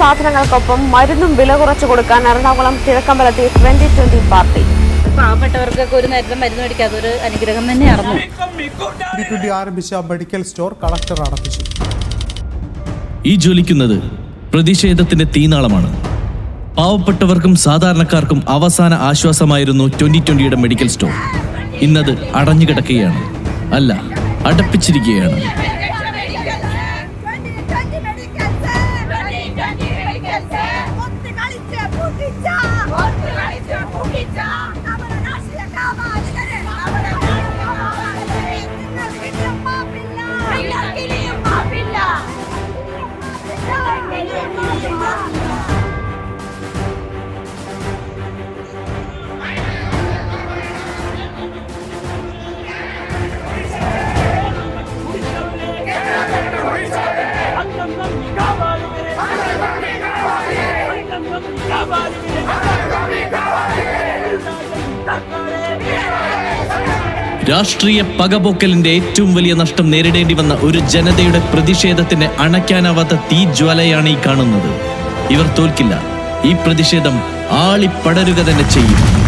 സാധനങ്ങൾക്കൊപ്പം മരുന്നും വില കുറച്ചു കൊടുക്കാൻ എറണാകുളം കിഴക്കമ്പലത്തെ ട്വന്റി ട്വന്റി പാർട്ടി. പാവപ്പെട്ടവർക്കൊക്കെ ഒരു നേരത്തെ മരുന്ന് മേടിക്കുക അതൊരു അനുഗ്രഹം തന്നെയായിരുന്നു ട്വന്റി ട്വന്റി ആരംഭിച്ച മെഡിക്കൽ സ്റ്റോർ കളക്ടർ അടപ്പിച്ചു ഈ ജ്വലിക്കുന്നത് പ്രതിഷേധത്തിന്റെ തീനാളമാണ്. പാവപ്പെട്ടവർക്കും സാധാരണക്കാർക്കും അവസാന ആശ്വാസമായിരുന്നു ട്വന്റി ട്വന്റിയുടെ മെഡിക്കൽ സ്റ്റോർ. ഇന്നത് അടഞ്ഞു കിടക്കുകയാണ് അല്ല അടപ്പിച്ചിരിക്കുകയാണ്. രാഷ്ട്രീയ പകപോക്കലിന്റെ ഏറ്റവും വലിയ നഷ്ടം നേരിടേണ്ടി വന്ന ഒരു ജനതയുടെ പ്രതിഷേധത്തിന് അണയ്ക്കാനാവാത്ത തീജ്വാലയാണ് ഈ കാണുന്നത്. ഇവർ തോൽക്കില്ല. ഈ പ്രതിഷേധം ആളിപ്പടരുക തന്നെ ചെയ്യും.